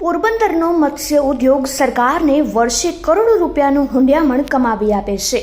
પોરબંદરનો મત્સ્ય ઉદ્યોગ સરકારને વર્ષે કરોડો રૂપિયાનું હુંડિયામણ કમાવી આપે છે.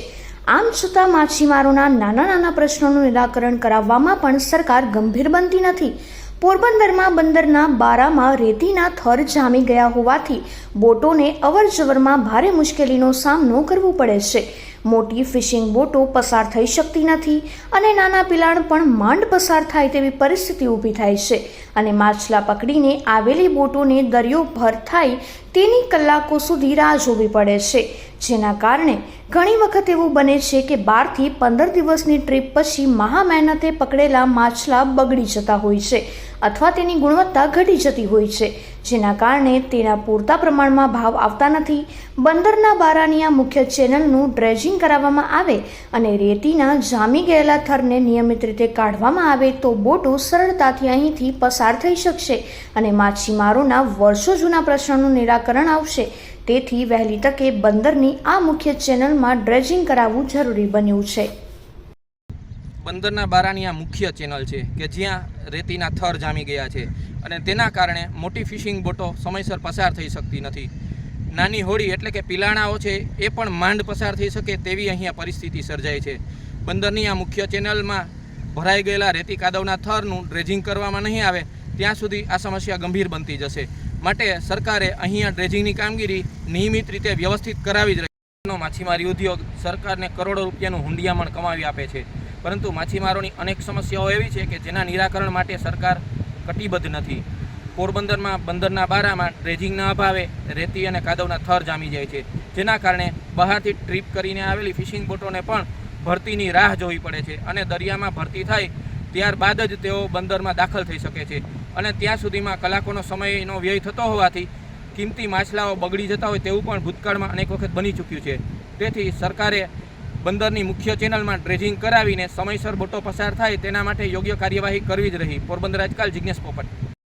આમ છતાં માછીમારોના નાના નાના પ્રશ્નોનું નિરાકરણ કરાવવામાં પણ સરકાર ગંભીર બનતી નથી. પોરબંદરમાં બંદરના બારામાં રેતીના થર જામી ગયા હોવાથી બોટોને અવરજવરમાં ભારે મુશ્કેલીનો સામનો કરવો પડે છે. મોટી ફિશિંગ બોટો પસાર થઈ શકતી નથી અને નાના પિલાણ પણ માંડ પસાર થાય તેવી પરિસ્થિતિ ઊભી થાય છે. અને માછલા પકડીને આવેલી બોટોને દરિયો ભર થાય તેની કલાકો સુધી રાહ જોવી પડે છે. જેના કારણે ઘણી વખત એવું બને છે કે બારથી પંદર દિવસની ટ્રીપ પછી મહા મહેનતે પકડેલા માછલા બગડી જતા હોય છે. અથવા તેની ગુણવત્તા ઘટી જતી હોય છે, જેના કારણે તેના પૂરતા પ્રમાણમાં ભાવ આવતા નથી. બંદરના બારાની આ મુખ્ય ચેનલનું ડ્રેજિંગ કરાવવામાં આવે અને રેતીના જામી ગયેલા થરને નિયમિત રીતે કાઢવામાં આવે તો બોટો સરળતાથી અહીંથી પસાર થઈ શકશે અને માછીમારોના વર્ષો જૂના પ્રશ્નોનું નિરાકરણ આવશે. તેથી વહેલી તકે બંદરની આ મુખ્ય ચેનલમાં ડ્રેજિંગ કરાવવું જરૂરી બન્યું છે. બંદરના બારાની આ મુખ્ય ચેનલ છે કે જ્યાં રેતીના થર જામી ગયા છે અને તેના કારણે મોટી ફિશિંગ બોટો સમયસર પસાર થઈ શકતી નથી. નાની હોડી એટલે કે પિલાણાઓ છે, એ પણ માંડ પસાર થઈ શકે તેવી અહીંયા પરિસ્થિતિ સર્જાય છે. બંદરની આ મુખ્ય ચેનલમાં ભરાઈ ગયેલા રેતી કાદવના થરનું ડ્રેજિંગ કરવામાં નહીં આવે, ત્યાં સુધી આ સમસ્યા ગંભીર બનતી જશે. માટે સરકારે અહીંયા ડ્રેજિંગની કામગીરી નિયમિત રીતે વ્યવસ્થિત કરાવી જ રહી માછીમારી ઉદ્યોગ સરકારને કરોડો રૂપિયાનું હુંડિયામણ કમાવી આપે છે. પરંતુ માછીમારોની અનેક સમસ્યાઓ એવી છે કે જેના નિરાકરણ માટે સરકાર કટિબદ્ધ નથી. પોરબંદરમાં, બંદરના બારામાં ડ્રેજિંગના અભાવે રેતી અને કાદવના થર જામી જાય છે, જેના કારણે બહારથી ટ્રીપ કરીને આવેલી ફિશિંગ બોટોને પણ ભરતીની રાહ જોવી પડે છે અને દરિયામાં ભરતી થાય ત્યારબાદ જ તેઓ બંદરમાં દાખલ થઈ શકે છે અને ત્યાં સુધીમાં કલાકોનો સમયનો વ્યય થતો હોવાથી કિંમતી માછલાઓ બગડી જતા હોય તેવું પણ ભૂતકાળમાં અનેક વખત બની ચૂક્યું છે. તેથી સરકારે બંદરની મુખ્ય ચેનલમાં ડ્રેજિંગ કરાવીને સમયસર બોટો પસાર થાય તેના માટે યોગ્ય કાર્યવાહી કરવી જ રહી. પોરબંદર આજકાલ જિજ્ઞેશ પોપટ.